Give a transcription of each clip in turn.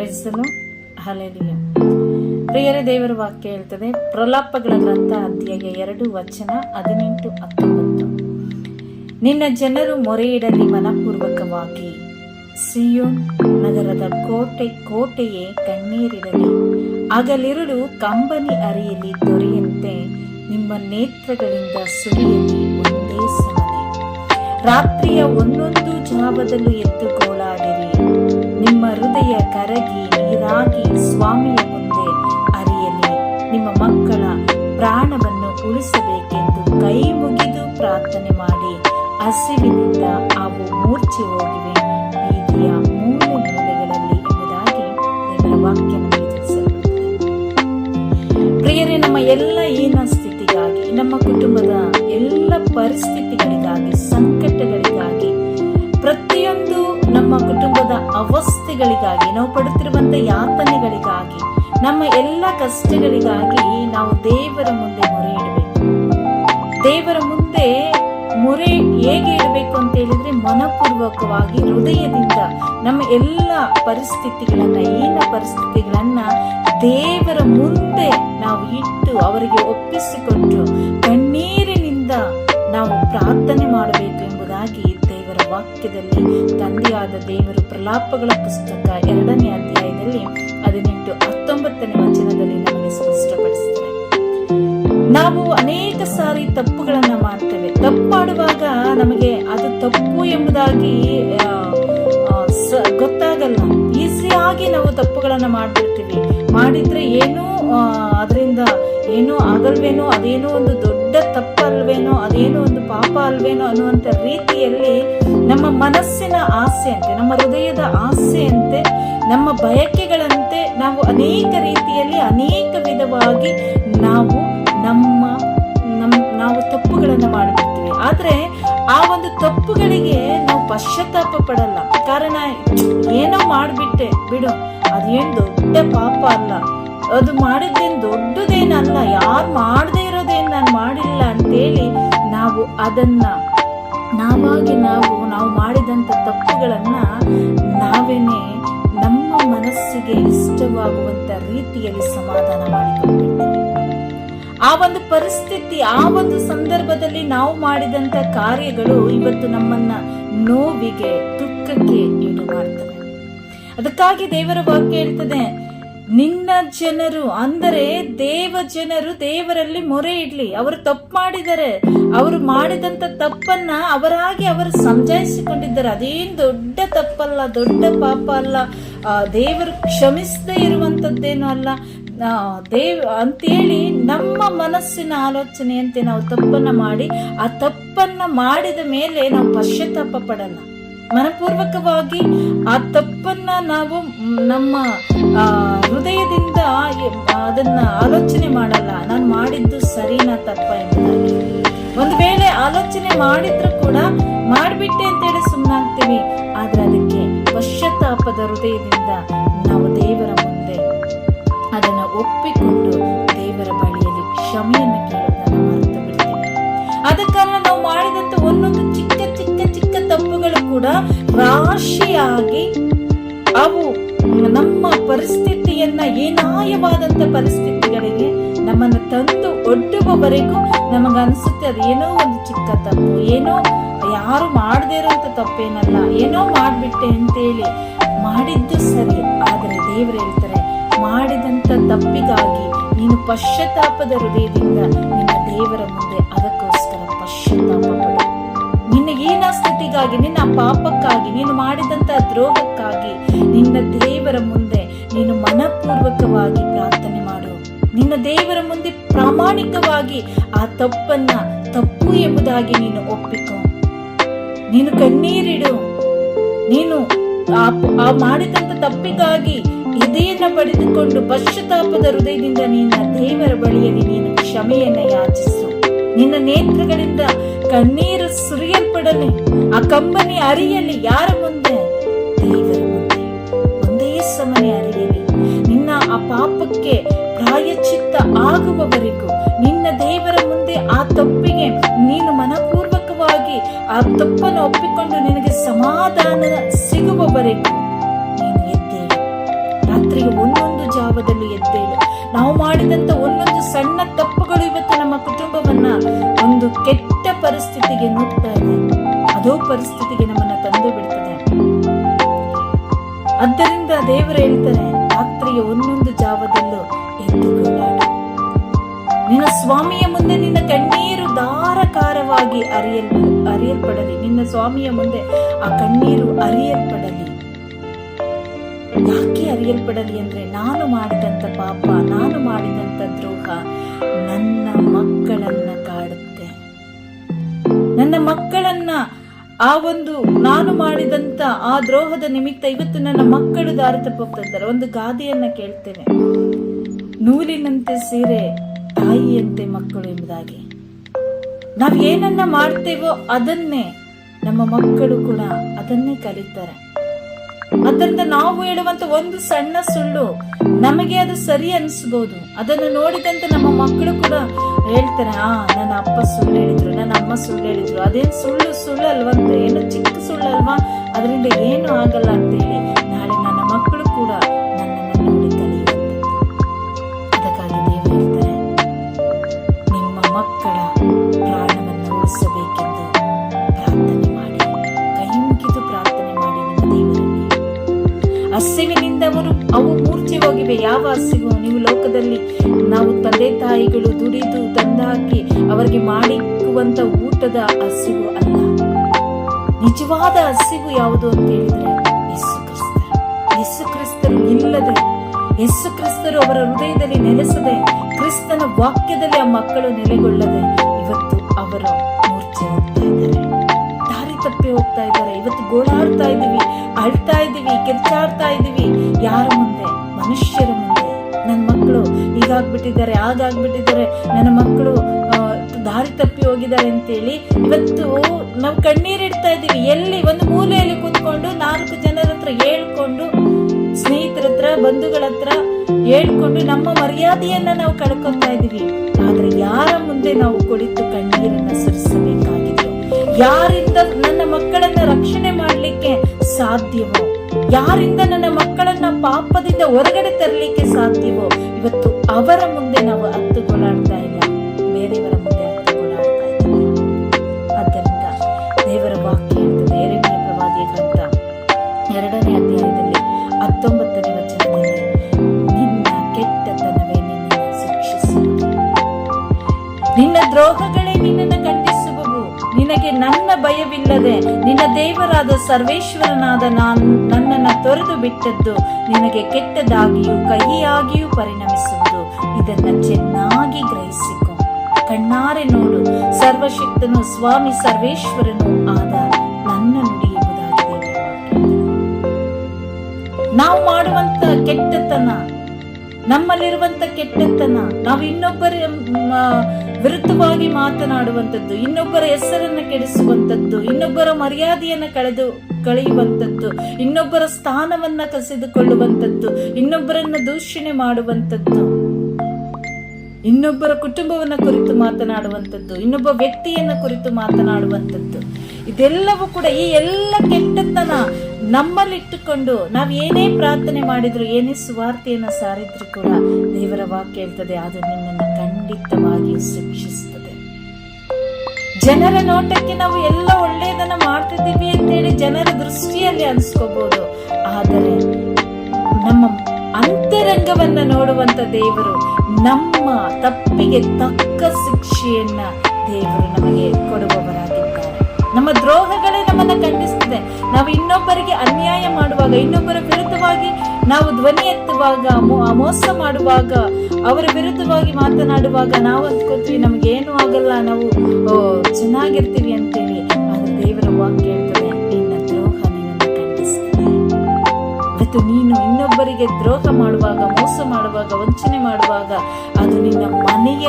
ಪ್ರೈಸಲು ಹಲೆಲಿಯ ಪ್ರಿಯರೇ, ದೇವರ ವಾಕ್ಯ ಹೇಳ್ತದೆ, ಪ್ರಲಾಪಗಳ ಗ್ರಂಥ ಅಧ್ಯಾಯ ಎರಡು, ವಚನ ಹದಿನೆಂಟು, ಹತ್ತೊಂಬತ್ತು. ನಿನ್ನ ಜನರು ಮೊರೆಯಿಡಲಿ ಮನಪೂರ್ವಕವಾಗಿ. ಸಿಯೋನ್ ನಗರದ ಕೋಟೆ, ಕೋಟೆಯೇ ಕಣ್ಣೀರಿಡಲಿ. ಅಗಲಿರುಳು ಕಂಬನಿ ಅರಿಯಲಿ ದೊರೆಯಂತೆ ನಿಮ್ಮ ನೇತ್ರಗಳಿಂದ ಸುರಿಯಲಿ ಒಂದೇ ಸಮನೆ. ರಾತ್ರಿಯ ಒಂದೊಂದು ಜಾವದಲ್ಲೂ ಎದ್ದು ಗೋಳಾಡಿರಿ ನಿಮ್ಮ ಹೃದಯ ಕರಗಿ ನೀರಾಗಿ ಸ್ವಾಮಿಯ ಮುಂದೆ ಅರಿಯಲಿ. ನಿಮ್ಮ ಮಕ್ಕಳ ಪ್ರಾಣವನ್ನು ಉಳಿಸಬೇಕೆಂದು ಕೈ ಮುಗಿದು ಪ್ರಾರ್ಥನೆ ಮಾಡಿ. ಹಸಿವಿನಿಂದ ಅವು ಮೂರ್ಛೆ ಹೋಗಿವೆ. ಅವಸ್ಥೆಗಳಿಗಾಗಿ ನಾವು ಪಡುತ್ತಿರುವಂತಹ ಯಾತನೆಗಳಿಗಾಗಿ, ನಮ್ಮ ಎಲ್ಲ ಕಷ್ಟಗಳಿಗಾಗಿ ನಾವು ದೇವರ ಮುಂದೆ ಮೊರೆ ಇಡಬೇಕು. ದೇವರ ಮುಂದೆ ಮೊರೆ ಹೇಗೆ ಇಡಬೇಕು ಅಂತ ಹೇಳಿದ್ರೆ ಮನಪೂರ್ವಕವಾಗಿ, ಹೃದಯದಿಂದ ನಮ್ಮ ಎಲ್ಲ ಪರಿಸ್ಥಿತಿಗಳನ್ನ ಏನ ಪರಿಸ್ಥಿತಿಗಳನ್ನ ದೇವರ ಮುಂದೆ ನಾವು ಇಟ್ಟು ಅವರಿಗೆ ಒಪ್ಪಿಸಿಕೊಂಡು ಕಣ್ಣೀರಿನಿಂದ ನಾವು ಪ್ರಾರ್ಥನೆ ಮಾಡಬೇಕು ಎಂಬುದಾಗಿ ವಾಕ್ಯದಲ್ಲಿ ತಂದೆಯಾದ ದೇವರು ಪ್ರಲಾಪಗಳ ಪುಸ್ತಕ ಎರಡನೇ ಅಧ್ಯಾಯದಲ್ಲಿ ಹದಿನೆಂಟು ಹತ್ತೊಂಬತ್ತನೇ ವಚನದಲ್ಲಿ ನಮಗೆ ಸ್ಪಷ್ಟಪಡಿಸುತ್ತಾರೆ ನಾವು ಅನೇಕ ಸಾರಿ ತಪ್ಪುಗಳನ್ನ ಮಾಡ್ತೇವೆ. ತಪ್ಪು ಮಾಡುವಾಗ ನಮಗೆ ಅದು ತಪ್ಪು ಎಂಬುದಾಗಿ ಗೊತ್ತಾಗಲ್ಲ. ಈಸಿಯಾಗಿ ನಾವು ತಪ್ಪುಗಳನ್ನ ಮಾಡ್ಬಿಡ್ತೀವಿ. ಮಾಡಿದ್ರೆ ಏನೂ ಅದರಿಂದ ಏನೂ ಆಗಲ್ವೇನೋ ಅದೇನೋ ಒಂದು ದೊಡ್ಡ ತಪ್ಪಲ್ವೇನೋ ಅದೇನೋ ಒಂದು ಪಾಪ ಅಲ್ವೇನೋ ಅನ್ನುವಂಥ ರೀತಿಯಲ್ಲಿ ನಮ್ಮ ಮನಸ್ಸಿನ ಆಸೆಯಂತೆ, ನಮ್ಮ ಹೃದಯದ ಆಸೆಯಂತೆ, ನಮ್ಮ ಬಯಕೆಗಳಂತೆ ನಾವು ಅನೇಕ ರೀತಿಯಲ್ಲಿ ಅನೇಕ ವಿಧವಾಗಿ ನಾವು ನಮ್ಮ, ನಮ್, ನಾವು ತಪ್ಪುಗಳನ್ನು ಮಾಡಿಬಿಡ್ತೀವಿ. ಆದರೆ ಆ ಒಂದು ತಪ್ಪುಗಳಿಗೆ ನಾವು ಪಶ್ಚಾತ್ತಾಪ ಪಡಲ್ಲ. ಕಾರಣ ಏನೋ ಮಾಡಿಬಿಟ್ಟೆ, ಬಿಡು, ಅದೇನು ದೊಡ್ಡ ಪಾಪ ಅಲ್ಲ. ಅದು ಮಾಡಿದ್ದೇನು ದೊಡ್ಡದೇನಲ್ಲ, ಯಾರು ಮಾಡದೇ ಇರೋದೇನು ನಾನು ಮಾಡಿಲ್ಲ ಅಂತೇಳಿ ನಾವು ಅದನ್ನ ನಾವಾಗಿ ನಾವು ನಾವು ಮಾಡಿದಂತ ತಪ್ಪುಗಳನ್ನ ನಾವೇನೆ ನಮ್ಮ ಮನಸ್ಸಿಗೆ ಇಷ್ಟವಾಗುವಂತ ರೀತಿಯಲ್ಲಿ ಸಮಾಧಾನ ಮಾಡಿಕೊಂಡಿದ್ದೇವೆ ಆ ಒಂದು ಪರಿಸ್ಥಿತಿ, ಆ ಒಂದು ಸಂದರ್ಭದಲ್ಲಿ ನಾವು ಮಾಡಿದಂತ ಕಾರ್ಯಗಳು ಇವತ್ತು ನಮ್ಮನ್ನ ನೋವಿಗೆ, ದುಃಖಕ್ಕೆ ಈಡು ಮಾಡ್ತವೆ ಅದಕ್ಕಾಗಿ ದೇವರ ವಾಕ್ಯ ಹೇಳ್ತದೆ ನಿನ್ನ ಜನರು ಅಂದರೆ ದೇವ ಜನರು ದೇವರಲ್ಲಿ ಮೊರೆ ಇಡ್ಲಿ. ಅವರು ತಪ್ಪು ಮಾಡಿದ್ದಾರೆ. ಅವರು ಮಾಡಿದಂತ ತಪ್ಪನ್ನ ಅವರಾಗಿ ಅವರು ಸಂಜಾಯಿಸಿಕೊಂಡಿದ್ದಾರೆ. ಅದೇನು ದೊಡ್ಡ ತಪ್ಪಲ್ಲ, ದೊಡ್ಡ ಪಾಪ ಅಲ್ಲ. ದೇವರು ಕ್ಷಮಿಸದೇ ಇರುವಂತದ್ದೇನು ಅಲ್ಲ. ದೇವ್, ಅಂತೇಳಿ ನಮ್ಮ ಮನಸ್ಸಿನ ಆಲೋಚನೆಯಂತೆ ನಾವು ತಪ್ಪನ್ನ ಮಾಡಿ, ಆ ತಪ್ಪನ್ನ ಮಾಡಿದ ಮೇಲೆ ನಾವು ಪಶ್ಚಾತ್ತಾಪ ಪಡಲ್ಲ ಮನಪೂರ್ವಕವಾಗಿ ಆ ತಪ್ಪನ್ನ ನಾವು ನಮ್ಮ ಹೃದಯದಿಂದ ಅದನ್ನ ಆಲೋಚನೆ ಮಾಡಲ್ಲ. ನಾನು ಮಾಡಿದ್ದು ಸರಿನಾ ತಪ್ಪ ಎಂಬುದಾಗಿ. ಒಂದು ವೇಳೆ ಆಲೋಚನೆ ಮಾಡಿದ್ರು ಕೂಡ ಮಾಡ್ಬಿಟ್ಟೆ ಅಂತೇಳಿ ಸುಮ್ಮನಾಗ್ತೀವಿ ಆದ್ರೆ ಅದಕ್ಕೆ ಪಶ್ಚಾತ್ತಾಪದ ಹೃದಯದಿಂದ ನಾವು ದೇವರ ಮುಂದೆ ಅದನ್ನ ಒಪ್ಪಿಕೊಂಡು ದೇವರ ಬಳಿಯಲ್ಲಿ ಕ್ಷಮೆಯನ್ನು ಕೇಳೋದನ್ನ ತಪ್ಪುಗಳು ಕೂಡ ರಾಶಿಯಾಗಿ ಅವು ನಮ್ಮ ಪರಿಸ್ಥಿತಿಯನ್ನ ಏನಾಯವಾದಂತ ಪರಿಸ್ಥಿತಿಗಳಿಗೆ ನಮ್ಮನ್ನು ತಂದು ಒಡ್ಡುವವರೆಗೂ ನಮಗನ್ಸುತ್ತೆ ಅದು ಏನೋ ಒಂದು ಚಿಕ್ಕ ತಪ್ಪು, ಏನೋ ಯಾರು ಮಾಡದೇ ಇರೋಂಥ ತಪ್ಪೇನಲ್ಲ, ಏನೋ ಮಾಡ್ಬಿಟ್ಟೆ ಅಂತೇಳಿ ಮಾಡಿದ್ದು ಸರಿ, ಆದರೆ ದೇವರು ಹೇಳ್ತಾರೆ, ಮಾಡಿದಂತ ತಪ್ಪಿಗಾಗಿ ನೀನು ಪಶ್ಚಾತ್ತಾಪದ ಹೃದಯದಿಂದ ನಿನ್ನ ದೇವರ ಹೀನ ಸ್ಥಿತಿಗಾಗಿ ನಿನ್ನ ಪಾಪಕ್ಕಾಗಿ, ನೀನು ಮಾಡಿದಂತ ದ್ರೋಹಕ್ಕಾಗಿ, ನಿನ್ನ ದೇವರ ಮುಂದೆ ನೀನು ಮನಪೂರ್ವಕವಾಗಿ ಪ್ರಾರ್ಥನೆ ಮಾಡು. ನಿನ್ನ ದೇವರ ಮುಂದೆ ಪ್ರಾಮಾಣಿಕವಾಗಿ ಆ ತಪ್ಪನ್ನ ತಪ್ಪು ಎಂಬುದಾಗಿ ನೀನು ಒಪ್ಪಿಕೊ. ನೀನು ಕಣ್ಣೀರಿಡು. ನೀನು ಆ ಮಾಡಿದಂತ ತಪ್ಪಿಗಾಗಿ ಇದೆಯನ್ನ ಪಡೆದುಕೊಂಡು ಪಶ್ಚಾತ್ತಾಪದ ಹೃದಯದಿಂದ ನಿನ್ನ ದೇವರ ಬಳಿಯಲ್ಲಿ ನೀನು ಕ್ಷಮೆಯನ್ನ ಯಾಚಿಸು. ನಿನ್ನ ನೇತ್ರಗಳಿಂದ ಕಣ್ಣೀರು ಸುರಿಯಲ್ಪಡಲಿ. ಆ ಕಂಬನಿ ಅರಿಯಲಿ ಯಾರ ಮುಂದೆ? ದೇವರ ಮುಂದೆ. ಒಂದೇ ಸಮನೆ ಅರಿಯಲಿ. ನಿನ್ನ ಆ ಪಾಪಕ್ಕೆ ಪ್ರಾಯಚಿತ್ತ ಆಗುವವರೆಗೂ ನಿನ್ನ ದೇವರ ಮುಂದೆ ಆ ತಪ್ಪಿಗೆ ನೀನು ಮನಪೂರ್ವಕವಾಗಿ ಆ ತಪ್ಪನ್ನು ಒಪ್ಪಿಕೊಂಡು ನಿನಗೆ ಸಮಾಧಾನ ಸಿಗುವವರೆಗೂ ನೀನು ಎದ್ದೇಳು. ರಾತ್ರಿಗೆ ಒಂದೊಂದು ಜಾವದಲ್ಲಿ ಎದ್ದೇಳು. ನಾವು ಮಾಡಿದಂತ ಒಂದೊಂದು ಸಣ್ಣ ತಪ್ಪುಗಳು ಇವತ್ತು ನಮ್ಮ ಕುಟುಂಬವನ್ನ ಒಂದು ಕೆಟ್ಟ ಪರಿಸ್ಥಿತಿಗೆ ನುಗ್ತಾ ಇದೆ. ಅದೋ ಪರಿಸ್ಥಿತಿಗೆ ನಮ್ಮನ್ನ ತಂದು ಬಿಡ್ತದೆ. ಆದ್ದರಿಂದ ದೇವರು ಹೇಳ್ತಾರೆ ರಾತ್ರಿಯ ಒಂದೊಂದು ಜಾವದಲ್ಲೂ ಎದ್ದುಕೊಳ್ಳಾಡು ನಿನ್ನ ಸ್ವಾಮಿಯ ಮುಂದೆ ನಿನ್ನ ಕಣ್ಣೀರು ಧಾರಕಾರವಾಗಿ ಅರಿಯಲ್ ಅರಿಯಲ್ಪಡಲಿ. ನಿನ್ನ ಸ್ವಾಮಿಯ ಮುಂದೆ ಆ ಕಣ್ಣೀರು ಅರಿಯಲ್ಪಡಲಿ. ಯಾಕೆ ಅರಿಯಲ್ಪಡಲಿ ಅಂದ್ರೆ, ನಾನು ಮಾಡಿದಂತ ಪಾಪ, ನಾನು ಮಾಡಿದಂತ ಆ ಒಂದು ನಾನು ಮಾಡಿದಂತ ಆ ದ್ರೋಹದ ನಿಮಿತ್ತ ಇವತ್ತು ನನ್ನ ಮಕ್ಕಳು ದಾರಿ ತಪ್ಪೋಗ್ತಾ ಒಂದು ಗಾದೆಯನ್ನ ಕೇಳ್ತೇನೆ. ನೂಲಿನಂತೆ ಸೀರೆ ತಾಯಿಯಂತೆ ಮಕ್ಕಳು ಎಂಬುದಾಗಿ. ನಾವ್ ಏನನ್ನ ಮಾಡ್ತೇವೋ ಅದನ್ನೇ ನಮ್ಮ ಮಕ್ಕಳು ಕೂಡ ಅದನ್ನೇ ಕಲಿತಾರೆ. ಅದರಿಂದ ನಾವು ಹೇಳುವಂತ ಒಂದು ಸಣ್ಣ ಸುಳ್ಳು ನಮಗೆ ಅದು ಸರಿ ಅನಿಸ್ಬೋದು. ಅದನ್ನು ನೋಡಿದಂತೆ ನಮ್ಮ ಮಕ್ಕಳು ಕೂಡ ಹೇಳ್ತಾರೆ, ಆ, ನನ್ನ ಅಪ್ಪ ಸುಳ್ಳು ಹೇಳಿದ್ರು, ನನ್ನ ಅಮ್ಮ ಸುಳ್ಳು ಹೇಳಿದ್ರು. ಅದೇನು ಸುಳ್ಳು ಸುಳ್ಳು ಅಲ್ವಂತ? ಏನು ಚಿಕ್ಕ ಸುಳ್ಳು ಅಲ್ವಾ? ಅದರಿಂದ ಏನು ಆಗಲ್ಲ ಅಂತೇಳಿ ಯಾವ ನೀವು ಲೋಕದಲ್ಲಿ ನಾವು ತಂದೆ ತಾಯಿಗಳು ದುಡಿದು ತಂದಾಕಿ ಅವರಿಗೆ ಮಾಡಿಕ್ಕುವಂತ ಊಟದ ಹಸಿವು ಅಲ್ಲ. ನಿಜವಾದ ಹಸಿವು ಯಾವುದು ಅಂತ ಹೇಳಿದ್ರೆ ಯೇಸು ಕ್ರಿಸ್ತರು ಯೇಸು ಕ್ರಿಸ್ತರು ಇಲ್ಲದೆ, ಯೇಸು ಕ್ರಿಸ್ತರು ಅವರ ಹೃದಯದಲ್ಲಿ ನೆಲೆಸದೆ, ಕ್ರಿಸ್ತನ ವಾಕ್ಯದಲ್ಲಿ ಆ ಮಕ್ಕಳು ನೆಲೆಗೊಳ್ಳದೆ ಇವತ್ತು ಅವರ ಮೂರ್ಛೆ ಹೋಗ್ತಾ ಇದ್ದಾರೆ. ದಾರಿ ತಪ್ಪಿ ಹೋಗ್ತಾ ಇದ್ದಾರೆ. ಇವತ್ತು ಗೋಳಾಡ್ತಾ ಇದ್ದೀವಿ, ಅಳ್ತಾ ಇದ್ದೀವಿ ಕೆಚ್ಚಾಡ್ತಾ ಇದ್ದೀವಿ. ಯಾರ ಮುಂದೆ? ಮನುಷ್ಯರ ಮುಂದೆ. ನನ್ನ ಮಕ್ಕಳು ಹೀಗಾಗ್ಬಿಟ್ಟಿದ್ದಾರೆ, ಹಾಗಾಗ್ಬಿಟ್ಟಿದ್ದಾರೆ. ನನ್ನ ಮಕ್ಕಳು ದಾರಿ ತಪ್ಪಿ ಹೋಗಿದ್ದಾರೆ ಅಂತೇಳಿ ಇವತ್ತು ನಾವು ಕಣ್ಣೀರಿಡ್ತಾ ಇದ್ದೀವಿ. ಎಲ್ಲಿ ಒಂದು ಮೂಲೆಯಲ್ಲಿ ಕೂತ್ಕೊಂಡು ನಾಲ್ಕು ಜನರ ಹತ್ರ ಹೇಳ್ಕೊಂಡು, ಸ್ನೇಹಿತರ ಹತ್ರ, ಬಂಧುಗಳ ಹತ್ರ ಹೇಳ್ಕೊಂಡು ನಮ್ಮ ಮರ್ಯಾದೆಯನ್ನ ನಾವು ಕಳ್ಕೊತಾ ಇದ್ದೀವಿ. ಆದ್ರೆ ಯಾರ ಮುಂದೆ ನಾವು ಕುಳಿತು ಕಣ್ಣೀರನ್ನ ಸುರಿಸಬೇಕಾಗಿದೆ ಯಾರಿಂದ ನನ್ನ ಮಕ್ಕಳನ್ನ ರಕ್ಷಣೆ ಮಾಡಲಿಕ್ಕೆ ಸಾಧ್ಯವೋ? ಯಾರಿಂದ ನನ್ನ ಮಕ್ಕಳನ್ನ ಪಾಪದಿಂದ ಹೊರಗಡೆ ತರಲಿಕ್ಕೆ ಸಾಧ್ಯವೋ? ಇವತ್ತು ಅವರ ಮುಂದೆ ನಾವು ಹತ್ತುಗೊಳ್ಳಾಡ್ತಾ ಇಲ್ಲ ಬೇರೆಯವರ ಮುಂದೆ ಹತ್ತುಗೊಳ್ಳಾಡ್ತಾ ಇದ್ದೀವಿ. ಆದ್ದರಿಂದ ದೇವರ ವಾಕ್ಯ ಹೇಳ್ತದೆ. ಎರಡನೇ ಪ್ರವಾದಿಯ ಗ್ರಂಥ ಎರಡನೇ ಅಧ್ಯಾಯದಲ್ಲಿ ಹತ್ತೊಂಬತ್ತನೇ ವಚನದಲ್ಲಿ, ನಿನ್ನ ಕೆಟ್ಟತನವೇ ನಿನ್ನ ಶಿಕ್ಷಿಸುವುದು. ನಿನ್ನ ದ್ರೋಹಗಳೇ ನಿನ್ನನ್ನು ನಿನಗೆ ನನ್ನ ಭಯವಿಲ್ಲದೆ ನಿನ್ನ ದೇವರಾದ ಸರ್ವೇಶ್ವರನಾದ ನಾನು ನನ್ನನ್ನು ತೊರೆದು ಬಿಟ್ಟದ್ದು ನಿನಗೆ ಕೆಟ್ಟದಾಗಿಯೂ ಕಹಿಯಾಗಿಯೂ ಪರಿಣಮಿಸುವುದು. ಇದನ್ನ ಚೆನ್ನಾಗಿ ಗ್ರಹಿಸಿಕೊ. ಕಣ್ಣಾರೆ ನೋಡು, ಸರ್ವಶಕ್ತನು ಸ್ವಾಮಿ ಸರ್ವೇಶ್ವರನು ಆದ ನನ್ನ ನುಡಿ ಎಂಬುದಾಗಿ ದೇವರ ನಾವು ಮಾಡುವಂತ ಕೆಟ್ಟತನ ನಮ್ಮಲ್ಲಿರುವಂತ ಕೆಟ್ಟತನ, ನಾವು ಇನ್ನೊಬ್ಬರ ವಿರುದ್ಧವಾಗಿ ಮಾತನಾಡುವಂಥದ್ದು, ಇನ್ನೊಬ್ಬರ ಹೆಸರನ್ನು ಕೆಡಿಸುವಂಥದ್ದು, ಇನ್ನೊಬ್ಬರ ಮರ್ಯಾದೆಯನ್ನು ಕಳೆದು ಕಳೆಯುವಂಥದ್ದು, ಇನ್ನೊಬ್ಬರ ಸ್ಥಾನವನ್ನ ಕಸಿದುಕೊಳ್ಳುವಂಥದ್ದು, ಇನ್ನೊಬ್ಬರನ್ನ ದೂಷಣೆ ಮಾಡುವಂಥದ್ದು, ಇನ್ನೊಬ್ಬರ ಕುಟುಂಬವನ್ನ ಕುರಿತು ಮಾತನಾಡುವಂಥದ್ದು, ಇನ್ನೊಬ್ಬ ವ್ಯಕ್ತಿಯನ್ನ ಕುರಿತು ಮಾತನಾಡುವಂಥದ್ದು, ಇದೆಲ್ಲವೂ ಕೂಡ ಈ ಎಲ್ಲ ಕೆಟ್ಟತನ ನಮ್ಮಲ್ಲಿಟ್ಟುಕೊಂಡು ನಾವು ಏನೇ ಪ್ರಾರ್ಥನೆ ಮಾಡಿದ್ರು, ಏನೇ ಸುವಾರ್ತೆಯನ್ನು ಸಾರಿದ್ರು ಕೂಡ ದೇವರ ವಾಕ್ಯ ಹೇಳ್ತದೆ, ಅದು ನಿನ್ನನ್ನು ಖಂಡಿತವಾಗಿ ಶಿಕ್ಷಿಸ್ತದೆ ಜನರ ನೋಟಕ್ಕೆ ನಾವು ಎಲ್ಲ ಒಳ್ಳೆಯದನ್ನ ಮಾಡ್ತಿದ್ದೀವಿ ಅಂತೇಳಿ ಜನರ ದೃಷ್ಟಿಯಲ್ಲಿ ಅನ್ಸ್ಕೋಬಹುದು ಆದರೆ ನಮ್ಮ ಅಂತರಂಗವನ್ನ ನೋಡುವಂತ ದೇವರು ನಮ್ಮ ತಪ್ಪಿಗೆ ತಕ್ಕ ಶಿಕ್ಷೆಯನ್ನ ದೇವರು ನಮಗೆ ಕೊಡುವವರಾಗಿದ್ದಾರೆ ನಮ್ಮ ದ್ರೋಹಗಳೇ ನಮ್ಮನ್ನ ಖಂಡಿಸ್ತದೆ ನಾವು ಇನ್ನೊಬ್ಬರಿಗೆ ಅನ್ಯಾಯ ಮಾಡುವಾಗ, ಇನ್ನೊಬ್ಬರ ವಿರುದ್ಧವಾಗಿ ನಾವು ಧ್ವನಿ ಎತ್ತುವಾಗ ಮೋಸ ಮಾಡುವಾಗ, ಅವರ ವಿರುದ್ಧವಾಗಿ ಮಾತನಾಡುವಾಗ ನಾವು ಅಂದ್ಕೋತೀವಿ ನಮ್ಗೆ ಏನು ಆಗಲ್ಲ, ನಾವು ಚೆನ್ನಾಗಿರ್ತೀವಿ ಅಂತೇಳಿ. ಆದ್ರೆ ದೇವರ ವಾಕ್ಯ ಹೇಳ್ತದೆ, ನಿನ್ನ ದ್ರೋಹ ನಿನ್ನನ್ನು ಖಂಡಿಸ್ತದೆ ಇವತ್ತು ನೀನು ಇನ್ನೊಬ್ಬರಿಗೆ ದ್ರೋಹ ಮಾಡುವಾಗ, ಮೋಸ ಮಾಡುವಾಗ, ವಂಚನೆ ಮಾಡುವಾಗ, ಅದು ನಿನ್ನ ಮನೆಯ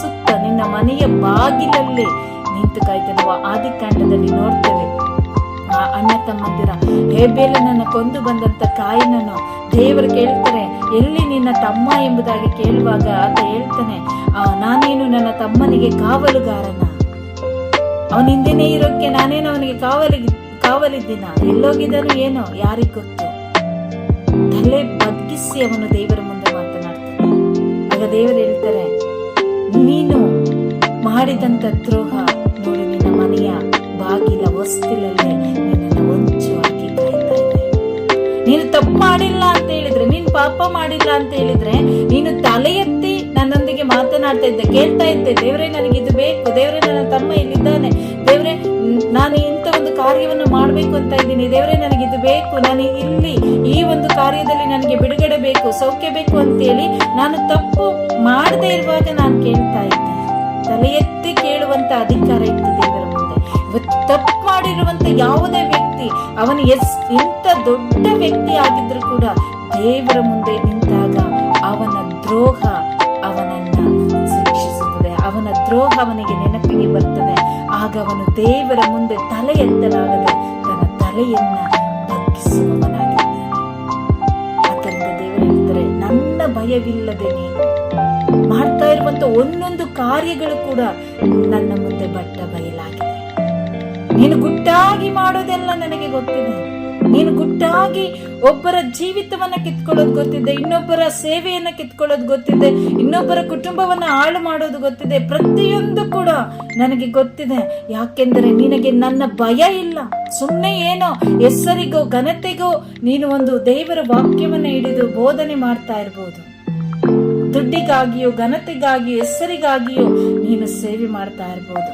ಸುತ್ತ, ನಿನ್ನ ಮನೆಯ ಬಾಗಿಲಲ್ಲೇ ಕಾಯ್ತು ನಾವು ಆದಿಕಾಂಡದಲ್ಲಿ ನೋಡ್ತೇವೆ. ಆ ಅಣ್ಣ ತಮ್ಮಂದಿರ ಹೇಬೇಲನನ್ನು ಕೊಂದು ಬಂದಂತ ಕಾಯಿನನ್ನು ದೇವರು ಕೇಳ್ತಾರೆ, ಎಲ್ಲಿ ನಿನ್ನ ತಮ್ಮ ಎಂಬುದಾಗಿ ಕೇಳುವಾಗ ಆತ ಹೇಳ್ತಾನೆ ನಾನೇನು ನನ್ನ ತಮ್ಮನಿಗೆ ಕಾವಲುಗಾರನ? ಅವನ ಹಿಂದೆನೇ ಇರೋಕ್ಕೆ ನಾನೇನು ಅವನಿಗೆ ಕಾವಲಿ, ಕಾವಲಿದ್ದೀನ? ಎಲ್ಲೋಗಿದ್ದಾನು ಏನೋ, ಯಾರಿಗ್ ಗೊತ್ತು? ತಲೆ ಬಗ್ಗಿಸಿ ಅವನು ದೇವರ ಮುಂದೆ ಮಾತನಾಡ್ತಾನೆ. ಆಗ ದೇವರು ಹೇಳ್ತಾರೆ, ನೀನು ಮಾಡಿದಂತ ದ್ರೋಹ ನೋಡು ನಿನ್ನ ಮನೆಯ ಬಾಗಿಲ ಹೊಸ್ತಿಲಲ್ಲೇ ನಿನ್ನನ್ನು ಹೊಂಚು ಹಾಕಿ ಕಾಯ್ತಾ ಇದೆ ನೀನು ತಪ್ಪು ಮಾಡಿಲ್ಲ ಅಂತ ಹೇಳಿದ್ರೆ, ನೀನು ಪಾಪ ಮಾಡಿಲ್ಲ ಅಂತ ಹೇಳಿದ್ರೆ, ನೀನು ತಲೆ ಎತ್ತಿ ನನ್ನೊಂದಿಗೆ ಮಾತನಾಡ್ತಾ ಇದ್ದೆ, ಕೇಳ್ತಾ ಇದ್ದೆ, ದೇವರೇ ನನಗೆ ಇದು ಬೇಕು, ದೇವರೇ ನನ್ನ ತಮ್ಮ ಇಲ್ಲಿದ್ದಾನೆ, ದೇವರೇ ನಾನು ಇಂಥ ಒಂದು ಕಾರ್ಯವನ್ನು ಮಾಡಬೇಕು ಅಂತ ಇದ್ದೀನಿ, ದೇವರೇ ನನಗೆ ಇದು ಬೇಕು, ನಾನು ಇಲ್ಲಿ ಈ ಒಂದು ಕಾರ್ಯದಲ್ಲಿ ನನಗೆ ಬಿಡುಗಡೆ ಬೇಕು, ಸೌಖ್ಯ ಬೇಕು ಅಂತೇಳಿ ನಾನು ತಪ್ಪು ಮಾಡದೇ ಇರುವಾಗ ನಾನು ಕೇಳ್ತಾ ಇದ್ದೆ. ತಲೆ ಎತ್ತಿ ಕೇಳುವಂತ ಅಧಿಕಾರ ಇತ್ತು ದೇವರ ಮುಂದೆ. ಇವತ್ತು ತಪ್ಪು ಮಾಡಿರುವಂತ ಯಾವುದೇ ವ್ಯಕ್ತಿ, ಅವನು ಎಸ್, ಇಂಥ ದೊಡ್ಡ ವ್ಯಕ್ತಿ ಆಗಿದ್ರು ಕೂಡ ದೇವರ ಮುಂದೆ ನಿಂತಾಗ ಅವನ ದ್ರೋಹ ಅವನನ್ನ ಶಿಕ್ಷಿಸುತ್ತದೆ. ಅವನ ದ್ರೋಹ ಅವನಿಗೆ ನೆನಪಿಗೆ ಬರ್ತದೆ. ಆಗ ಅವನು ದೇವರ ಮುಂದೆ ತಲೆ ಎತ್ತಲಾಗದೆ ತನ್ನ ತಲೆಯನ್ನ ಆದ್ದರಿಂದ ದೇವರು ನನ್ನ ಭಯವಿಲ್ಲದೆ ನೀನು ಮಾಡ್ತಾ ಇರುವಂತ ಒಂದೊಂದು ಕಾರ್ಯಗಳು ಕೂಡ ನನ್ನ ಮುಂದೆ ಬಟ್ಟ ಬಯಲಾಗಿದೆ. ನೀನು ಗುಟ್ಟಾಗಿ ಮಾಡೋದೆಲ್ಲ ನನಗೆ ಗೊತ್ತಿದೆ. ನೀನು ಗುಟ್ಟಾಗಿ ಒಬ್ಬರ ಜೀವಿತವನ್ನ ಕಿತ್ಕೊಳ್ಳೋದು ಗೊತ್ತಿದೆ, ಇನ್ನೊಬ್ಬರ ಸೇವೆಯನ್ನ ಕಿತ್ಕೊಳ್ಳೋದು ಗೊತ್ತಿದೆ, ಇನ್ನೊಬ್ಬರ ಕುಟುಂಬವನ್ನ ಹಾಳು ಮಾಡೋದು ಗೊತ್ತಿದೆ. ಪ್ರತಿಯೊಂದು ಕೂಡ ನನಗೆ ಗೊತ್ತಿದೆ. ಯಾಕೆಂದರೆ ನಿನಗೆ ನನ್ನ ಭಯ ಇಲ್ಲ. ಸುಮ್ಮನೆ ಏನೋ ಹೆಸರಿಗೋ ಘನತೆಗೋ ನೀನು ಒಂದು ದೇವರ ವಾಕ್ಯವನ್ನ ಹಿಡಿದು ಬೋಧನೆ ಮಾಡ್ತಾ ಇರ್ಬೋದು. ದುಡ್ಡಿಗಾಗಿಯೋ, ಘನತೆಗಾಗಿಯೋ, ಹೆಸರಿಗಾಗಿಯೋ ನೀನು ಸೇವೆ ಮಾಡ್ತಾ ಇರ್ಬೋದು.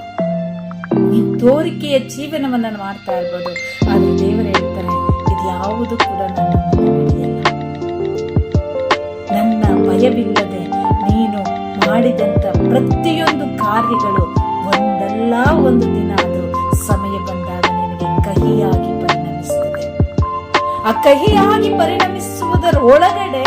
ನೀನು ತೋರಿಕೆಯ ಜೀವನವನ್ನ ಮಾಡ್ತಾ ಇರ್ಬೋದು. ಆದ್ರೆ ದೇವರ ಹೇಳ್ತಾರೆ, ಇದು ಯಾವುದು ಕೂಡ ನನ್ನ ಮನವಿಯಲ್ಲ ನನ್ನ ಭಯವಿಲ್ಲದೆ ನೀನು ಮಾಡಿದಂತ ಪ್ರತಿಯೊಂದು ಕಾರ್ಯಗಳು ಒಂದಲ್ಲ ಒಂದು ದಿನ ಅದು ಸಮಯ ಬಂದಾಗ ನಿನಗೆ ಕಹಿಯಾಗಿ ಪರಿಣಮಿಸುತ್ತದೆ ಆ ಕಹಿಯಾಗಿ ಪರಿಣಮಿಸುವುದರ ಒಳಗಡೆ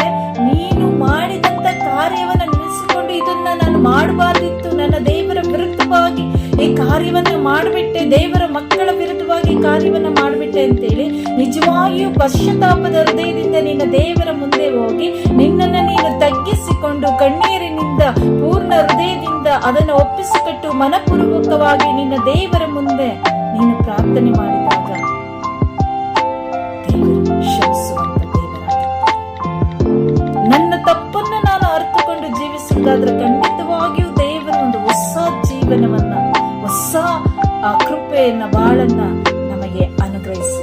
ನೀನು ಮಾಡಿದಂತ ಕಾರ್ಯವನ್ನ ನೆನೆಸಿಕೊಂಡು ಇದನ್ನ ನಾನು ಮಾಡಬಾರ್ದಿತ್ತು. ನನ್ನ ದೇವರ ವಿರುದ್ಧವಾಗಿ ಈ ಕಾರ್ಯವನ್ನ ಮಾಡಿಬಿಟ್ಟೆ. ದೇವರ ಮಕ್ಕಳ ವಿರುದ್ಧವಾಗಿ ಕಾರ್ಯವನ್ನ ಮಾಡಿಬಿಟ್ಟೆ ಅಂತೇಳಿ ನಿಜವಾಗಿಯೂ ಪಶ್ಚಾತ್ತಾಪದ ಹೃದಯದಿಂದ ನಿನ್ನ ದೇವರ ಮುಂದೆ ಹೋಗಿ ನಿನ್ನನ್ನು ನೀನು ತಗ್ಗಿಸಿಕೊಂಡು ಕಣ್ಣೀರಿನಿಂದ ಪೂರ್ಣ ಹೃದಯದಿಂದ ಅದನ್ನು ಒಪ್ಪಿಸಿಕೊಟ್ಟು ಮನಪೂರ್ವಕವಾಗಿ ನಿನ್ನ ದೇವರ ಮುಂದೆ ನೀನು ಪ್ರಾರ್ಥನೆ ಮಾಡಿದಾಗ ದೇವರು ಅರ್ಥಕೊಂಡು ಜೀವಿಸುವುದಾದ್ರೆ ಖಂಡಿತವಾಗಿಯೂ ದೇವರ ಒಂದು ಹೊಸ ಜೀವನವನ್ನ, ಹೊಸ ಆ ಕೃಪೆಯನ್ನ, ಬಾಳನ್ನ ನಮಗೆ ಅನುಗ್ರಹಿಸಿ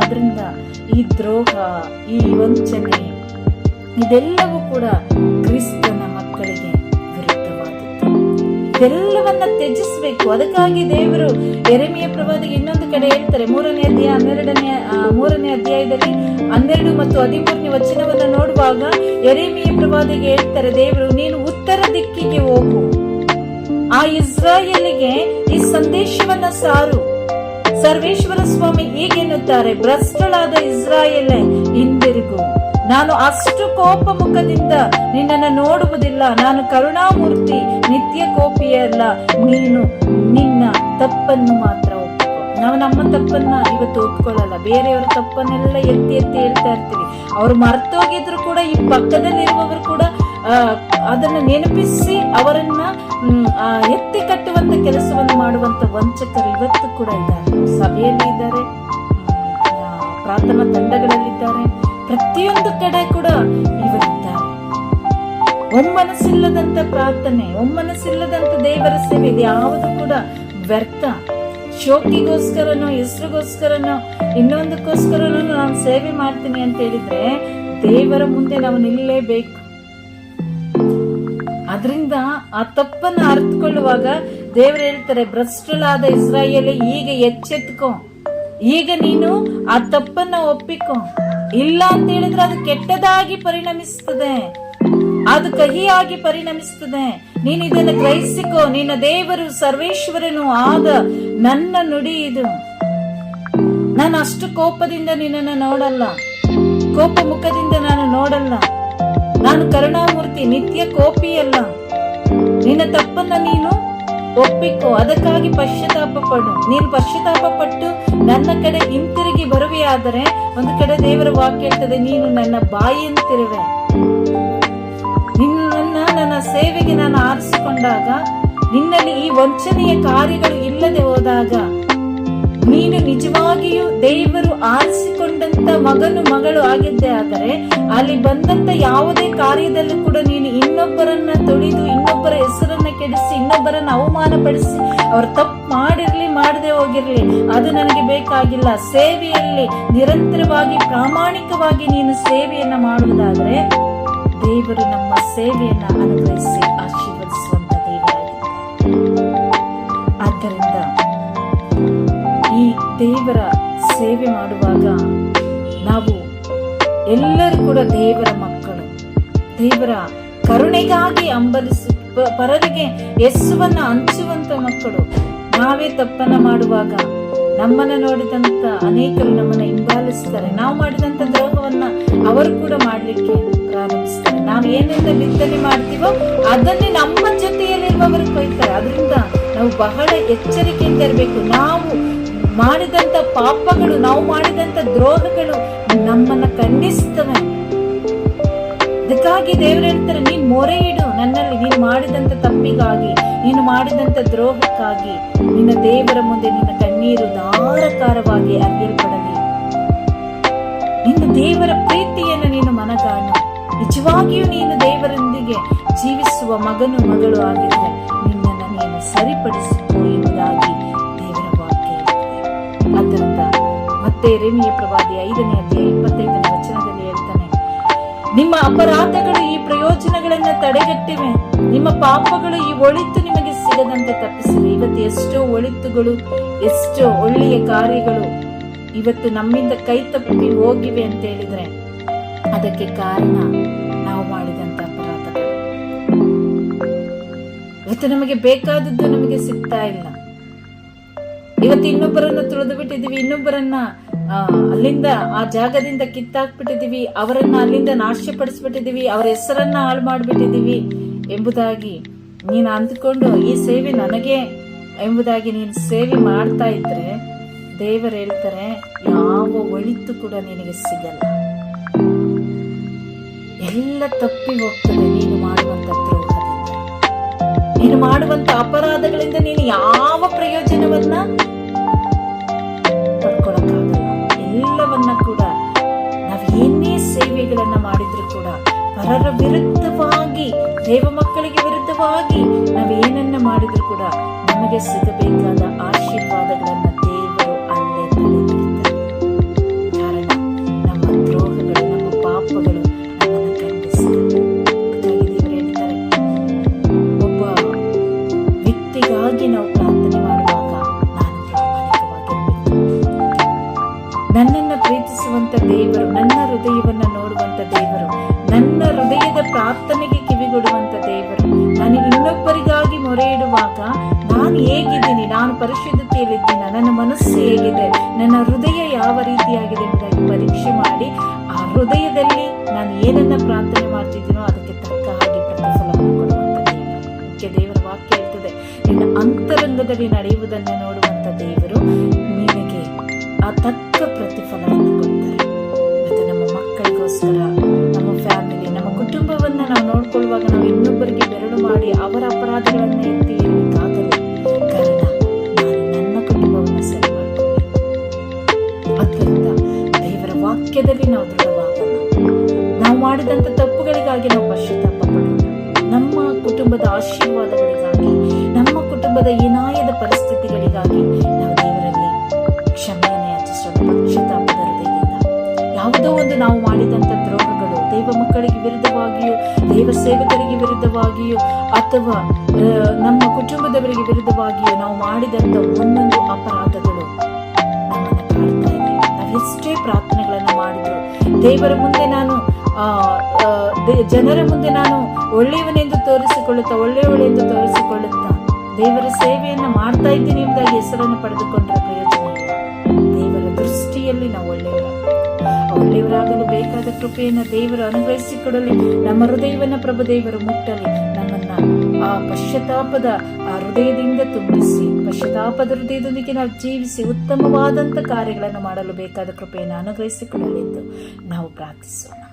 ಅದರಿಂದ ಈ ದ್ರೋಹ, ಈ ವಂಚನೆ, ಇದೆಲ್ಲವೂ ಕೂಡ ಇದೆಲ್ಲವನ್ನ ತ್ಯಜಿಸಬೇಕು. ಅದಕ್ಕಾಗಿ ದೇವರು ಎರೆಮೆಯ ಪ್ರವಾದಿಗೆ ಇನ್ನೊಂದು ಕಡೆ ಹೇಳ್ತಾರೆ. ಮೂರನೇ ಅಧ್ಯಾಯ ಹನ್ನೆರಡನೇ ಮೂರನೇ ಅಧ್ಯಾಯದಲ್ಲಿ ಹನ್ನೆರಡು ಮತ್ತು ಹದಿಮೂರನೇ ವಚನವನ್ನ ನೋಡುವಾಗ ಎರೆಮೆಯ ಪ್ರವಾದಿಗೆ ಹೇಳ್ತಾರೆ, ದೇವರು, ನೀನು ಉತ್ತರ ದಿಕ್ಕಿಗೆ ಹೋಗು. ಆ ಇಸ್ರಾಯೇಲಿಗೆ ಈ ಸಂದೇಶವನ್ನ ಸಾರು. ಸರ್ವೇಶ್ವರ ಸ್ವಾಮಿ ಹೀಗೆನ್ನುತ್ತಾರೆ, ಭ್ರಷ್ಟಳಾದ ಇಸ್ರಾಯೇಲೆ, ಹಿಂದಿರುಗು. ನಾನು ಅಷ್ಟು ಕೋಪ ಮುಖದಿಂದ ನಿನ್ನನ್ನು ನೋಡುವುದಿಲ್ಲ. ನಾನು ಕರುಣಾಮೂರ್ತಿ, ನಿತ್ಯ ಕೋಪಿಯಲ್ಲ ನೀನು ನಿನ್ನ ತಪ್ಪನ್ನು ಮಾತ್ರ ನಾವು ನಮ್ಮ ತಪ್ಪನ್ನ ಇವತ್ತು ಒಪ್ಕೊಳ್ಳಲ್ಲ ಬೇರೆಯವರ ತಪ್ಪನ್ನೆಲ್ಲ ಎತ್ತಿ ಎತ್ತಿ ಹೇಳ್ತಾ ಇರ್ತೀವಿ. ಅವ್ರು ಮರ್ತೋಗಿದ್ರು ಕೂಡ, ಈ ಪಕ್ಕದಲ್ಲಿರುವವರು ಕೂಡ ಅದನ್ನು ನೆನಪಿಸಿ ಅವರನ್ನ ಎತ್ತಿ ಕಟ್ಟುವಂತ ಕೆಲಸವನ್ನು ಮಾಡುವಂತ ವಂಚಕರು ಇವತ್ತು ಕೂಡ ಇದ್ದಾರೆ. ಸಭೆಯಲ್ಲಿ ಇದ್ದಾರೆ. ಪ್ರಾರ್ಥನಾ ತಂಡಗಳಲ್ಲಿದ್ದಾರೆ. ಪ್ರತಿಯೊಂದು ಕಡೆ ಕೂಡ ಇವರಿದ್ದಾರೆ. ಒಮ್ಮನಸ್ಸಿಲ್ಲದಂತ ಪ್ರಾರ್ಥನೆ, ಒಮ್ಮನಸ್ಸಿಲ್ಲದಂತ ದೇವರ ಸೇವೆ ಯಾವುದು ಕೂಡ ವ್ಯರ್ಥ. ಶೋಕಿಗೋಸ್ಕರನೋ ಹೆಸರಿಗೋಸ್ಕರನೋ ಇನ್ನೊಂದಕ್ಕೋಸ್ಕರನೋ ನಾನು ಸೇವೆ ಮಾಡ್ತೀನಿ ಅಂತ ಹೇಳಿದ್ರೆ ದೇವರ ಮುಂದೆ ನಾವು ನಿಲ್ಲಲೇಬೇಕು. ಅದರಿಂದ ಆ ತಪ್ಪನ್ನು ಅರ್ಥಕೊಳ್ಳುವಾಗ ದೇವರು ಹೇಳ್ತಾರೆ, ಭ್ರಷ್ಟಳಾದ ಇಸ್ರಾಯೇಲಿ, ಈಗ ಎಚ್ಚೆತ್ಕೋ. ಈಗ ನೀನು ಆ ತಪ್ಪನ್ನ ಒಪ್ಪಿಕೋ. ಇಲ್ಲ ಅಂತ ಹೇಳಿದ್ರೆ ಅದು ಕೆಟ್ಟದಾಗಿ ಪರಿಣಮಿಸ್ತದೆ. ಅದು ಕಹಿಯಾಗಿ ಪರಿಣಮಿಸ್ತದೆ. ನೀನು ಇದನ್ನು ಗ್ರಹಿಸಿಕೋ. ನಿನ್ನ ದೇವರು ಸರ್ವೇಶ್ವರನು ಆದ ನನ್ನ ನುಡಿ ಇದು. ನಾನು ಅಷ್ಟು ಕೋಪದಿಂದ ನಿನ್ನನ್ನು ನೋಡಲ್ಲ. ಕೋಪ ಮುಖದಿಂದ ನಾನು ನೋಡಲ್ಲ. ನಾನು ಕರುಣಾಮೂರ್ತಿ, ನಿತ್ಯ ಕೋಪಿಯಲ್ಲ. ನಿನ್ನ ತಪ್ಪನ್ನ ನೀನು ಒಪ್ಪಿಕೋ. ಅದಕ್ಕಾಗಿ ಪಶ್ಚಾತ್ತಾಪ ಪಡು ನೀನು ಪಶ್ಚಾತ್ತಾಪ ಪಟ್ಟು ನನ್ನ ಕಡೆ ಹಿಂತಿರುಗಿ ಬರುವೆಯಾದರೆ ಒಂದು ಕಡೆ ದೇವರ ವಾಕ್ಯ ಹೇಳ್ತದೆ, ನೀನು ನನ್ನ ಬಾಯಿಯಂತಿರುವೆ ನಿನ್ನನ್ನ ನನ್ನ ಸೇವೆಗೆ ನಾನು ಆರಿಸಿಕೊಂಡಾಗ, ನಿನ್ನಲ್ಲಿ ಈ ವಂಚನೆಯ ಕಾರ್ಯಗಳು ಇಲ್ಲದೆ ಹೋದಾಗ, ನೀನು ನಿಜವಾಗಿಯೂ ದೇವರು ಆರಿಸಿಕೊಂಡಂತ ಮಗನು ಮಗಳು ಆಗಿದ್ದೆ ಆದರೆ, ಅಲ್ಲಿ ಬಂದಂತ ಯಾವುದೇ ಕಾರ್ಯದಲ್ಲೂ ಕೂಡ ನೀನು ಇನ್ನೊಬ್ಬರನ್ನ ತೊಳೆದು ಇನ್ನೊಬ್ಬರ ಹೆಸರನ್ನ ಕೆಡಿಸಿ, ಇನ್ನೊಬ್ಬರನ್ನ ಅವಮಾನಪಡಿಸಿ, ಅವ್ರು ತಪ್ಪು ಮಾಡಿರಲಿ, ಮಾಡದೆ ಹೋಗಿರಲಿ, ಅದು ನನಗೆ ಬೇಕಾಗಿಲ್ಲ. ಸೇವೆಯಲ್ಲಿ ನಿರಂತರವಾಗಿ, ಪ್ರಾಮಾಣಿಕವಾಗಿ ನೀನು ಸೇವೆಯನ್ನ ಮಾಡುವುದಾದ್ರೆ, ದೇವರು ನಮ್ಮ ಸೇವೆಯನ್ನ ಅನುಗ್ರಹಿಸಿ ಆಶೀರ್ವದಿಸುವಂತ ದೇವರಾಗಿದ್ದಾರೆ ಆದ್ದರಿಂದ ಈ ದೇವರ ಸೇವೆ ಮಾಡುವಾಗ ನಾವು ಎಲ್ಲರೂ ಕೂಡ ದೇವರ ಮಕ್ಕಳು. ದೇವರ ಕರುಣೆಗಾಗಿ ಅಂಬಲಿಸು ಪರರಿಗೆ ಎಸ್ಸುವನ್ನ ಹಂಚುವಂತ ಮಕ್ಕಳು. ನಾವೇ ತಪ್ಪನ್ನ ಮಾಡುವಾಗ ನಮ್ಮನ್ನ ನೋಡಿದಂತ ಅನೇಕರು ನಮ್ಮನ್ನ ಹಿಂಬಾಲಿಸ್ತಾರೆ. ನಾವು ಮಾಡಿದಂತ ದ್ರೋಹವನ್ನ ಅವರು ಕೂಡ ಮಾಡ್ಲಿಕ್ಕೆ ಪ್ರಾರಂಭಿಸ್ತಾರೆ. ನಾವು ಏನೆಲ್ಲ ಬಿತ್ತನೆ ಮಾಡ್ತೀವೋ ಅದನ್ನೇ ನಮ್ಮ ಜೊತೆಯಲ್ಲಿರುವವರು ಕೊಯ್ತಾರೆ. ಅದರಿಂದ ನಾವು ಬಹಳ ಎಚ್ಚರಿಕೆಯಿಂದ ಇರಬೇಕು. ನಾವು ಮಾಡಿದಂತ ಪಾಪಗಳು, ನಾವು ಮಾಡಿದಂತ ದ್ರೋಹಗಳು ನಮ್ಮನ್ನ ಖಂಡಿಸ್ತವೆ. ಅದಕ್ಕಾಗಿ ದೇವರು ಹೇಳ್ತಾರೆ, ನೀನ್ ಮೊರೆ ಇಡು, ನನ್ನಲ್ಲಿ ಮಾಡಿದಂತ ತಪ್ಪಿಗಾಗಿ, ನೀನು ಮಾಡಿದಂತ ದ್ರೋಹಕ್ಕಾಗಿ, ನಿನ್ನ ದೇವರ ಮುಂದೆ ನಿನ್ನ ಕಣ್ಣೀರು ಧಾರಕಾರವಾಗಿ ಅರಿಯಲ್ಪಡಲಿ ನಿನ್ನ ದೇವರ ಪ್ರೀತಿಯನ್ನು ನೀನು ಮನಗಾಣು ನಿಜವಾಗಿಯೂ ನೀನು ದೇವರೊಂದಿಗೆ ಜೀವಿಸುವ ಮಗನು, ಮಗಳು ಆಗಿದ್ರೆ ನಿನ್ನನ್ನು ನೀನು ಸರಿಪಡಿಸಿಕೋ ಎಂಬುದಾಗಿ ದೇವರ ವಾಕ್ಯ ಆದ್ದರಿಂದ ಮತ್ತೆ ರೇಮಿಯ ಪ್ರವಾದಿ ಐದನೇ ಅಧ್ಯಾಯ ಇಪ್ಪತ್ತೈದನೇ ನಿಮ್ಮ ಅಪರಾಧಗಳು ಈ ಪ್ರಯೋಜನಗಳನ್ನ ತಡೆಗಟ್ಟಿವೆ. ನಿಮ್ಮ ಪಾಪಗಳು ಈ ಒಳಿತು ನಿಮಗೆ ಸಿಗದಂತೆ ತಪ್ಪಿಸಿವೆ. ಇವತ್ತು ಎಷ್ಟೋ ಒಳಿತುಗಳು, ಎಷ್ಟೋ ಒಳ್ಳೆಯ ಕಾರ್ಯಗಳು ಇವತ್ತು ನಮ್ಮಿಂದ ಕೈ ತಪ್ಪಿ ಹೋಗಿವೆ ಅಂತ ಹೇಳಿದ್ರೆ ಅದಕ್ಕೆ ಕಾರಣ ನಾವು ಮಾಡಿದಂತ ಅಪರಾಧಗಳು. ಇವತ್ತು ನಮಗೆ ಬೇಕಾದದ್ದು ನಮಗೆ ಸಿಗ್ತಾ ಇಲ್ಲ. ಇವತ್ತು ಇನ್ನೊಬ್ಬರನ್ನ ತುಳಿದು ಬಿಟ್ಟಿದೀವಿ ಇನ್ನೊಬ್ಬರನ್ನ ಅಲ್ಲಿಂದ ಆ ಜಾಗದಿಂದ ಕಿತ್ತಾಕ್ಬಿಟ್ಟಿದೀವಿ ಅವರನ್ನ ಅಲ್ಲಿಂದ ನಾಶಪಡಿಸ್ಬಿಟ್ಟಿದೀವಿ ಅವರ ಹೆಸರನ್ನ ಹಾಳು ಮಾಡ್ಬಿಟ್ಟಿದೀವಿ ಎಂಬುದಾಗಿ ನೀನು ಅಂದ್ಕೊಂಡು ಈ ಸೇವೆ ನನಗೆ ಎಂಬುದಾಗಿ ನೀನು ಸೇವೆ ಮಾಡ್ತಾ ಇದ್ರೆ ದೇವರು ಹೇಳ್ತಾರೆ, ಯಾವ ಒಳಿತು ಕೂಡ ನಿನಗೆ ಸಿಗಲ್ಲ. ಎಲ್ಲ ತಪ್ಪಿ ಹೋಗ್ತದೆ ನೀನು ಮಾಡುವಂತ ದ್ರೋಹದಿಂದ. ನೀನು ಮಾಡುವಂತ ಅಪರಾಧಗಳಿಂದ ನೀನು ಯಾವ ಪ್ರಯೋಜನವನ್ನ ಪರರ ವಿರುದ್ಧವಾಗಿ, ದೇವ ಮಕ್ಕಳಿಗೆ ವಿರುದ್ಧವಾಗಿ ನಾವೇನನ್ನ ಏನನ್ನ ಮಾಡಿದ್ರು ಕೂಡ ನಮಗೆ ಸಿಗಬೇಕಾದ ಆಶೀರ್ವಾದಗಳನ್ನ ದೇವರು ಅಲ್ಲೇ ತಡೆದಿರ್ತಾರೆ ಕಾರಣ ನಮ್ಮ ದ್ರೋಹಗಳು, ನಮ್ಮ ಪಾಪಗಳು ನಮ್ಮನ್ನ ಅದಕ್ಕಾಗಿ ದೇವರು ಹೇಳ್ತಾರೆ, ಒಬ್ಬ ವ್ಯಕ್ತಿಗಾಗಿ ನಾವು ಪ್ರಾರ್ಥನೆ ಮಾಡುವಾಗ ನಾನು ಪ್ರಾಮಾಣಿಕವಾಗಿರಬೇಕು. ನನ್ನನ್ನ ಪ್ರೀತಿಸುವಂತ ದೇವರು, ನನ್ನ ಹೃದಯವನ್ನು ನೋಡುವಂತ ದೇವರು, ನನ್ನ ಹೃದಯದ ಪ್ರಾರ್ಥನೆಗೆ ಕಿವಿಗೊಡುವಂತ ದೇವರು. ನಾನು ಇನ್ನೊಬ್ಬರಿಗಾಗಿ ಮೊರೆ ಇಡುವಾಗ ನಾನು ಹೇಗಿದ್ದೀನಿ? ನಾನು ಪರಿಶುದ್ಧತೆಯಲ್ಲಿದ್ದೀನ. ನನ್ನ ಮನಸ್ಸು ಹೇಗಿದೆ? ನನ್ನ ಹೃದಯ ಯಾವ ರೀತಿಯಾಗಿದೆ ಎಂಬುದಾಗಿ ಪರೀಕ್ಷೆ ಮಾಡಿ ಆ ಹೃದಯದಲ್ಲಿ ನಾನು ಏನನ್ನ ಪ್ರಾರ್ಥನೆ ಮಾಡ್ತಿದ್ದೀನೋ ಅದಕ್ಕೆ ತಕ್ಕ ಹಾಗೆ ಪ್ರತಿಫಲವನ್ನು ಕೊಡುವಂತ ದೇವರು. ಮುಖ್ಯ ದೇವರ ವಾಕ್ಯ ಇರ್ತದೆ ನಿನ್ನ ಅಂತರಂಗದಲ್ಲಿ ನಡೆಯುವುದನ್ನು ನೋಡುವಂತ ದೇವರು ನಿನಗೆ ಆ ತಕ್ಕ ಪ್ರತಿಫಲವನ್ನು ನಾವು ನೋಡ್ಕೊಳ್ಳುವಾಗ ನಾವು ಇನ್ನೊಬ್ಬರಿಗೆ ಬೆರಳು ಮಾಡಿ ಅವರ ಅಪರಾಧಗಳನ್ನು ಎತ್ತಿ ಹೇಳಲಿಕ್ಕಾಗಲ್ಲ ಕಾರಣ ನಾನು ನನ್ನ ಕುಟುಂಬವನ್ನು ಸರಿ ಮಾಡ್ಕೋಬೇಕು ಆದ್ದರಿಂದ ದೇವರ ವಾಕ್ಯದಲ್ಲಿ ನಾವು ದೃಢವಾಗೋಣ. ನಾವು ಮಾಡಿದಂಥ ತಪ್ಪುಗಳಿಗಾಗಿ ನಾವು ಪಶ್ಚಾತ್ತಾಪ ಪಡೋಣ. ನಮ್ಮ ಕುಟುಂಬದ ಆಶೀರ್ವಾದಗಳಿಗಾಗಿ, ನಮ್ಮ ಕುಟುಂಬದ ಏನಾಯದ ಪರಿಸ್ಥಿತಿಗಳಿಗಾಗಿ ನಾವು ದೇವರಲ್ಲಿ ಕ್ಷಮೆಯನ್ನು ಯಾಚಿಸೋಣ. ಪಶ್ಚಾತ್ತಾಪದ ಹೃದಯದಿಂದ ಯಾವುದೋ ಒಂದು ನಾವು ಮಾಡಿದಂತ ದ್ರೋಹಗಳು ದೇವ ಮಕ್ಕಳಿಗೆ ವಿರುದ್ಧವಾಗಿಯೋ, ದೇವ ಸೇವಕರಿಗೆ ವಿರುದ್ಧವಾಗಿಯೋ, ಅಥವಾ ನಮ್ಮ ಕುಟುಂಬದವರಿಗೆ ವಿರುದ್ಧವಾಗಿಯೋ ನಾವು ಮಾಡಿದಂತ ಒಂದೊಂದು ಅಪರಾಧಗಳು ನಮ್ಮನ್ನ ಪ್ರಾರ್ಥನೆಗಳನ್ನು ಮಾಡಿದ್ರು. ದೇವರ ಮುಂದೆ ನಾನು ಜನರ ಮುಂದೆ ನಾನು ಒಳ್ಳೆಯವನೆಂದು ತೋರಿಸಿಕೊಳ್ಳುತ್ತಾ, ಒಳ್ಳೆಯವಳೆಂದು ತೋರಿಸಿಕೊಳ್ಳುತ್ತಾ, ದೇವರ ಸೇವೆಯನ್ನು ಮಾಡ್ತಾ ಇದ್ದೀನಿ ಎಂಬುದಾಗಿ ಹೆಸರನ್ನು ಪಡೆದುಕೊಂಡ್ರೆ ಪ್ರಯೋಜನ ಕೃಪೆಯನ್ನು ದೇವರು ಅನುಗ್ರಹಿಸಿಕೊಡಲಿ. ನಮ್ಮ ಹೃದಯವನ್ನ ಪ್ರಭು ದೇವರು ಮುಟ್ಟಲಿ. ನಮ್ಮನ್ನ ಆ ಪಶ್ಚಾತ್ತಾಪದ ಆ ಹೃದಯದಿಂದ ತುಂಬಿಸಿ, ಪಶ್ಚಾತ್ತಾಪದ ಹೃದಯದೊಂದಿಗೆ ನಾವು ಜೀವಿಸಿ ಉತ್ತಮವಾದಂತ ಕಾರ್ಯಗಳನ್ನು ಮಾಡಲು ಬೇಕಾದ ಕೃಪೆಯನ್ನು ಅನುಗ್ರಹಿಸಿಕೊಡಲೆಂದು ನಾವು ಪ್ರಾರ್ಥಿಸೋಣ.